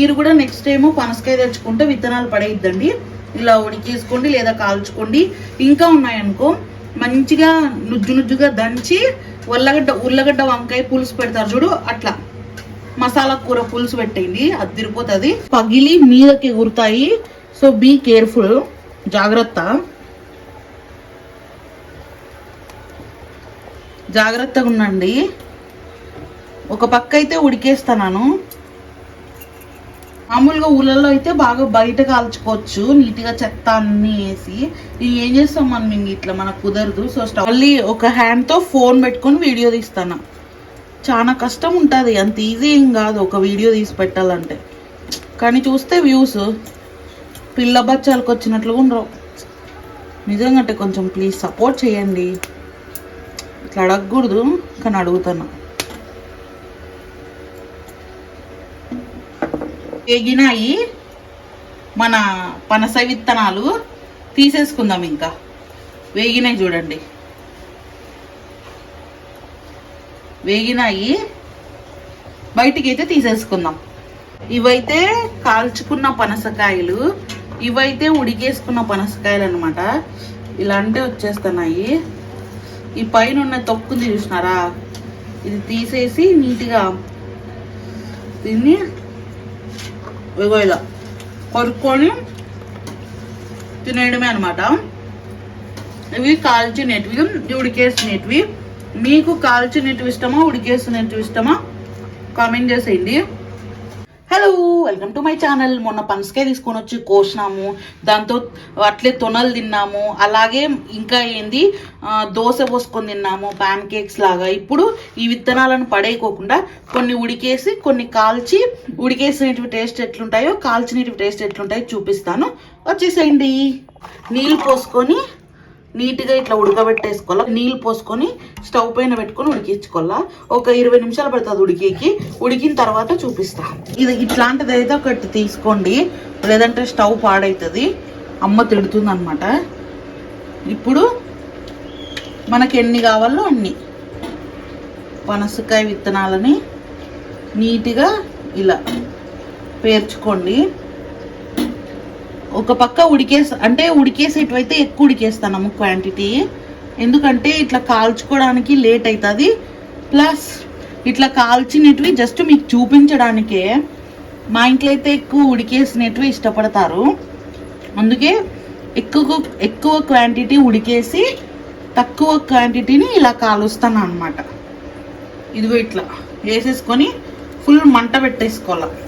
మీరు కూడా next time పనసకాయ తెచ్చుకుంటే విత్తనాలు పడేయద్దండి. ఇలా ఉడికేసుకోండి లేదా కాల్చుకోండి. ఇంకా ఉన్నాయనుకో మంచిగా నుజ్జు నుజ్జుగా దంచి ఉల్లగడ్డ ఉల్లగడ్డ వంకాయ పులుసు పెడతారు చూడు అట్లా. మసాలా కూర పులుసు పెట్టేయండి అది తిరిగిపోతుంది పగిలి మీదకి ఎగురుతాయి. సో బీ కేర్ఫుల్ జాగ్రత్త. జాగ్రత్తగా ఉండండి. ఒక పక్క అయితే ఉడికేస్తాను మామూలుగా ఊళ్ళల్లో అయితే బాగా బయట కాల్చుకోవచ్చు నీట్గా చెత్త అన్ని వేసి. ఇది ఏం చేస్తాం మనం ఇంక ఇట్లా మనకు కుదరదు. సో స్టవ్ మళ్ళీ ఒక హ్యాండ్తో ఫోన్ పెట్టుకొని వీడియో తీస్తాను. చాలా కష్టం ఉంటుంది. అంత ఈజీ ఏం కాదు ఒక వీడియో తీసి పెట్టాలంటే. కానీ చూస్తే వ్యూస్ పిల్ల బచ్చాలకు వచ్చినట్లు ఉండరు నిజంగా అంటే కొంచెం ప్లీజ్ సపోర్ట్ చేయండి. ఇట్లా అడగకూడదు కానీ అడుగుతాను. ఎగినాయి మన పనస విత్తనాలు తీసేసుకుందాం ఇంకా. వేగినాయి చూడండి. వేగినాయి. బయటికి అయితే తీసేసుకుందాం. ఇవైతే కాల్చుకున్న పనసకాయలు ఇవైతే ఉడికేసుకున్న పనసకాయలు అనమాట ఇలాంటి వచ్చేస్తున్నాయి. ఈ పైన ఉన్న తొక్కుంది చూసినారా? ఇది తీసేసి నీట్గా దీన్ని ఇగో ఇలా కొరుక్కొని తినేయడమే అనమాట ఇవి కాల్చినటివి ఉడికేసినటివి. మీకు కాల్చినటివి ఇష్టమా ఉడికేసినటివి ఇష్టమా? కామెంట్ చేసేయండి. Hello welcome to my channel మొన్న పనసకాయ తీసుకొని వచ్చి కోసినాము. దాంతో అట్లే తొనలు తిన్నాము. అలాగే ఇంకా ఏంది? దోశ పోసుకొని తిన్నాము ప్యాన్ కేక్స్ లాగా. ఇప్పుడు ఈ విత్తనాలను పడేయకోకుండా కొన్ని ఉడికేసి కొన్ని కాల్చి ఉడికేసినవి టేస్ట్ ఎట్లుంటాయో కాల్చినవి టేస్ట్ ఎట్లుంటాయో చూపిస్తాను. వచ్చేసేయండి. నీళ్ళు పోసుకొని నీట్గా ఇట్లా ఉడకబెట్టేసుకోవాలా? నీళ్ళు పోసుకొని స్టవ్ పైన పెట్టుకొని ఉడికించుకోవాలా? ఒక ఇరవై నిమిషాలు పడుతుంది ఉడికేకి. ఉడికిన తర్వాత చూపిస్తా. ఇది ఇట్లాంటిది అయితే ఒకటి తీసుకోండి. లేదంటే స్టవ్ పాడవుతుంది అమ్మ తిడుతుంది అనమాట ఇప్పుడు మనకి ఎన్ని కావాలో అన్ని. పనసకాయ విత్తనాలని నీట్గా ఇలా పేర్చుకోండి. ఒక పక్క ఉడికే అంటే ఉడికేసేటివైతే ఎక్కువ ఉడికేస్తాము క్వాంటిటీ ఎందుకంటే ఇట్లా కాల్చుకోవడానికి లేట్ అవుతుంది ప్లస్ ఇట్లా కాల్చినవి జస్ట్ మీకు చూపించడానికే మా ఇంట్లో అయితే ఎక్కువ ఉడికేసినట్టు ఇష్టపడతారు. అందుకే ఎక్కువ ఎక్కువ క్వాంటిటీ ఉడికేసి తక్కువ క్వాంటిటీని ఇలా కాలుస్తాను అనమాట ఇదిగో ఇట్లా వేసేసుకొని ఫుల్ మంట పెట్టేసుకోవాలి.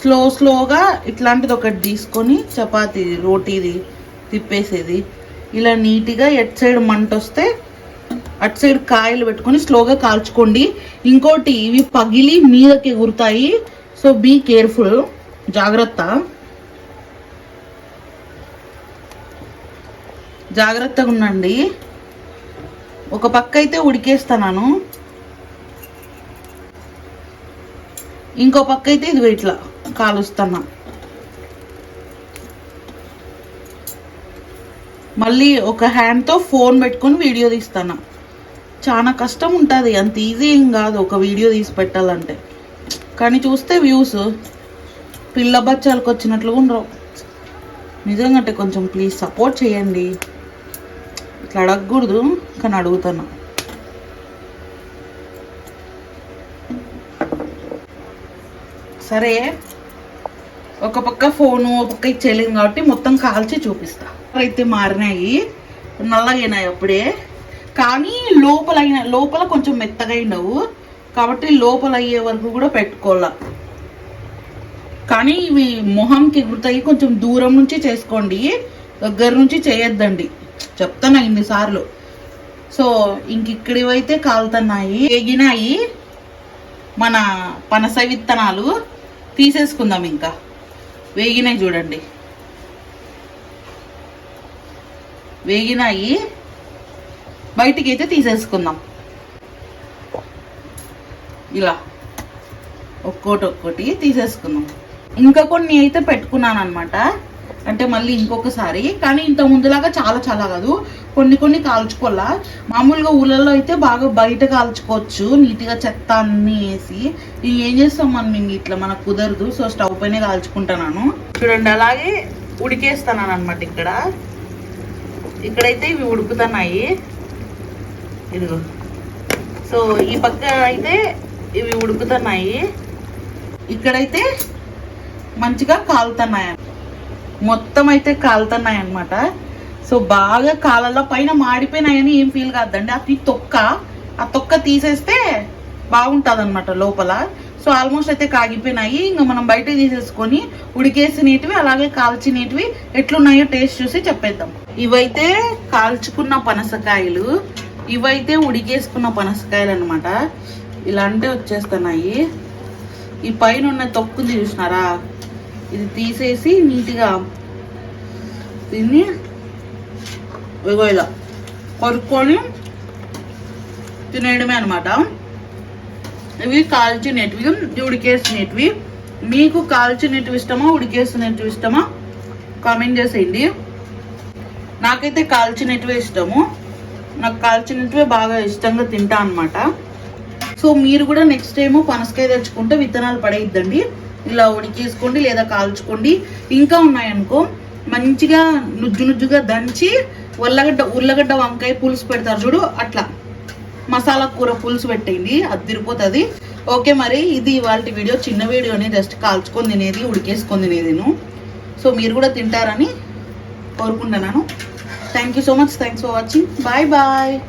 స్లో స్లోగా ఇట్లాంటిది ఒకటి తీసుకొని చపాతీ రోటీది తిప్పేసేది. ఇలా నీట్గా ఎట్ సైడ్ మంట వస్తే అటు సైడ్ కాయలు పెట్టుకొని స్లోగా కాల్చుకోండి. ఇంకోటి ఇవి పగిలి మీదకి ఎగురుతాయి. So be careful. జాగ్రత్త. జాగ్రత్తగా ఉండండి. ఒక పక్క అయితే ఉడికేస్తాను ఇంకో పక్క అయితే ఇది ఇట్లా. కాలుస్తున్నాం. మళ్ళీ ఒక హ్యాండ్తో ఫోన్ పెట్టుకొని వీడియో తీస్తాను చాలా కష్టం ఉంటుంది అంత ఈజీ ఏం కాదు ఒక వీడియో తీసి పెట్టాలంటే. కానీ చూస్తే వ్యూస్ పిల్ల బచ్చాలకు వచ్చినట్లు ఉండరు నిజంగా అంటే కొంచెం ప్లీజ్ సపోర్ట్ చేయండి. ఇట్లా అడగకూడదు కానీ అడుగుతాను సరే ఒక పక్క ఫోను ఒక పక్క ఇచ్చేయలేము కాబట్టి మొత్తం కాల్చి చూపిస్తా. అయితే మారినాయి. నల్లగైనాయి అప్పుడే. కానీ లోపల అయిన లోపల కొంచెం మెత్తగా అయినవు. కాబట్టి లోపల అయ్యే వరకు కూడా పెట్టుకోవాల. కానీ ఇవి మొహంకి ఎగురుతాయి. కొంచెం దూరం నుంచి చేసుకోండి. దగ్గర నుంచి చేయొద్దండి. చెప్తాను ఇన్నిసార్లు సో ఇంక ఇక్కడివైతే కాలుతున్నాయి. ఎగినాయి. మన పనస విత్తనాలు. తీసేసుకుందాం ఇంకా. వేగినాయి చూడండి. వేగినాయి. బయటికి అయితే తీసేసుకుందాం. ఇలా. ఒక్కోటి ఒక్కోటి తీసేసుకుందాం. ఇంకా కొన్ని అయితే పెట్టుకున్నాను అనమాట అంటే మళ్ళీ ఇంకొకసారి కానీ ఇంత ముందులాగా చాలా చాలా కాదు. కొన్ని కొన్ని కాల్చుకోవాలా? మామూలుగా ఊళ్ళల్లో అయితే బాగా బయట కాల్చుకోవచ్చు నీట్గా చెత్త అన్ని వేసి. ఏం చేస్తాం మనం ఇంక ఇట్లా? మనకు కుదరదు. సో స్టవ్ పైన కాల్చుకుంటున్నాను. చూడండి అలాగే ఉడికేస్తున్నాను అనమాట ఇక్కడ. ఇక్కడైతే ఇవి ఉడుకుతున్నాయి. ఇదిగో. సో ఈ పక్క అయితే ఇవి ఉడుకుతున్నాయి. ఇక్కడైతే మంచిగా కాలుతున్నాయి మొత్తం అయితే కాలుతున్నాయి అనమాట సో బాగా కాలలో పైన మాడిపోయినాయని ఏం ఫీల్ కాదండి అది తొక్క ఆ తొక్క తీసేస్తే బాగుంటుంది అనమాట లోపల. సో ఆల్మోస్ట్ అయితే కాగిపోయినాయి. ఇంకా మనం బయట తీసేసుకొని ఉడికేసినటివి అలాగే కాల్చినటివి ఎట్లున్నాయో టేస్ట్ చూసి చెప్పేద్దాం. ఇవైతే కాల్చుకున్న పనసకాయలు ఇవైతే ఉడికేసుకున్న పనసకాయలు అనమాట ఇలాంటివి వచ్చేస్తున్నాయి. ఈ పైన ఉన్న తొక్కుంది చూసినారా? ఇది తీసేసి నీట్గా దీన్ని ఇగో ఇలా కొరుక్కొని తినేయడమే అనమాట ఇవి కాల్చినటివి ఇవి ఉడికేసినటివి మీకు కాల్చినటివి ఇష్టమా ఉడికేసినటివి ఇష్టమా? కామెంట్ చేసేయండి. నాకైతే కాల్చినటివే ఇష్టము. నాకు కాల్చినటివే బాగా ఇష్టంగా తింటా అనమాట సో మీరు కూడా నెక్స్ట్ టైము పనసకాయ తెచ్చుకుంటే విత్తనాలు పడేయద్దండి. ఇలా ఉడికేసుకోండి లేదా కాల్చుకోండి. ఇంకా ఉన్నాయనుకో మంచిగా నుజ్జు నుజ్జుగా దంచి ఉల్లగడ్డ ఉల్లగడ్డ వంకాయ పులుసు పెడతారు చూడు అట్లా. మసాలా కూర పులుసు పెట్టేయండి అది తిరిగిపోతుంది. ఓకే మరి ఇది ఇవాళ వీడియో చిన్న వీడియోని జస్ట్ కాల్చుకొని తినేది ఉడికేసుకొని తినేది నేను సో మీరు కూడా తింటారని కోరుకుంటున్నాను. Thank you so much thanks for watching bye bye